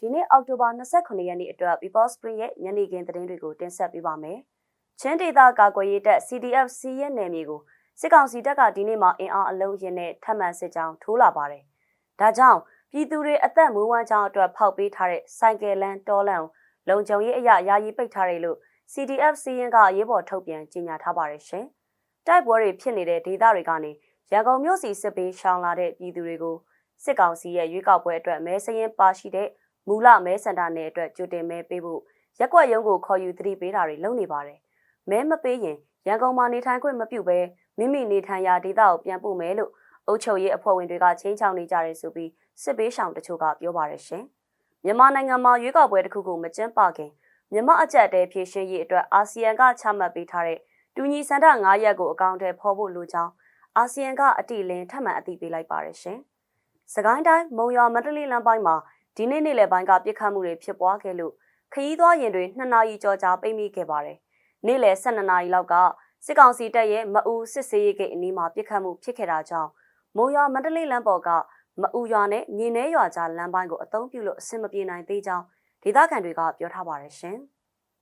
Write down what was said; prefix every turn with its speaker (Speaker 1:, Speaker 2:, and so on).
Speaker 1: ဒီနေ့အောက်တိုဘာ29ရက်နေ့အတွက် People Spring ရဲ့ညနေခင်းသတင်းတွေကိုတင်ဆက်ပေးပါမယ်။ချင်းဒေသကာကွယ်ရေးတပ် CDF စီးရဲ့နယ်မြေကိုစစ်ကောင်စီတပ်ကဒီနေ့မှအင်အားအလုံးရင်းနဲ့ထပ်မံစစ်ကြောင်းထိုးလာပါတယ်။ဒါကြောင့်ပြည်သူတွေအသက်မွေးဝမ်းကြောင်းအတွက်ဖောက်ပေးထားတဲ့စိုက်ကယ်လန်တောလန်ကိုလုံခြုံရေးအရာယာယီပိတ်ထားတယ်လို့ CDF စီးရင်ကအရေးပေါ်ထုတ်ပြန်ကြေညာထားပါတယ်ရှင်။တိုက်ပွဲတွေဖြစ်နေတဲ့ဒေသတွေကနေရန်ကုန်မြို့စီစစ်ပေးရှောင်လာတဲ့ပြည်သူတွေကိုစစ်ကောင်စီရဲ့ရွေးကောက်ပွဲအတွက်မဲစရင်ပါရှိတဲ့ မူလမဲစန္ဒနယ်အတွက်ကြိုတင်မဲပေးဖို့ရက်ကွက်ရုံးကိုခေါ်ယူသတိပေးတာတွေလုပ်နေပါတယ်။မဲမပေးရင်ရန်ကုန်မှာနေထိုင်ခွင့်မပြုဘဲမိမိနေထိုင်ရာဒေသကိုပြန်ပို့မယ်လို့အုပ်ချုပ်ရေးအဖွဲ့ဝင်တွေကချင်းချောင်းနေကြတယ်ဆိုပြီးစစ်ပေးရှောင်တချို့ကပြောပါတယ်ရှင်။မြန်မာနိုင်ငံမှာရွေးကောက်ပွဲတစ်ခုခုမကျင်းပခင်မြန်မာအကြက်တဲဖြည့်ရှင်းရေးအတွက်အာဆီယံကချမှတ်ပေးထားတဲ့တူညီစန္ဒ9ရက်ကိုအကောင့်ထဲဖော်ဖို့လိုကြောင်းအာဆီယံကအတိလင်းထပ်မံအသိပေးလိုက်ပါတယ်ရှင်။စကိုင်းတိုင်းမုံရွာမန္တလေးလမ်းပိုင်းမှာ ဒီနေ့နေ့လယ်ပိုင်းကပြစ်ခတ်မှုတွေဖြစ်ပွားခဲ့လို့ခရီးသွားရင်တွေ2နာရီကျော်ကြာပိတ်မိခဲ့ပါတယ်။နေ့လယ်12နာရီလောက်ကစစ်ကောင်စီတပ်ရဲ့မအူစစ်စေးရေးဂိတ်အနီးမှာပြစ်ခတ်မှုဖြစ်ခဲ့တာကြောင့်မုံရွာမန္တလေးလမ်းပေါ်ကမအူရွာနဲ့မြေနှဲရွာကြားလမ်းပိုင်းကိုအသုံးပြုလို့အဆင်မပြေနိုင်သေးကြောင်းဒေသခံတွေကပြောထားပါတယ်ရှင်။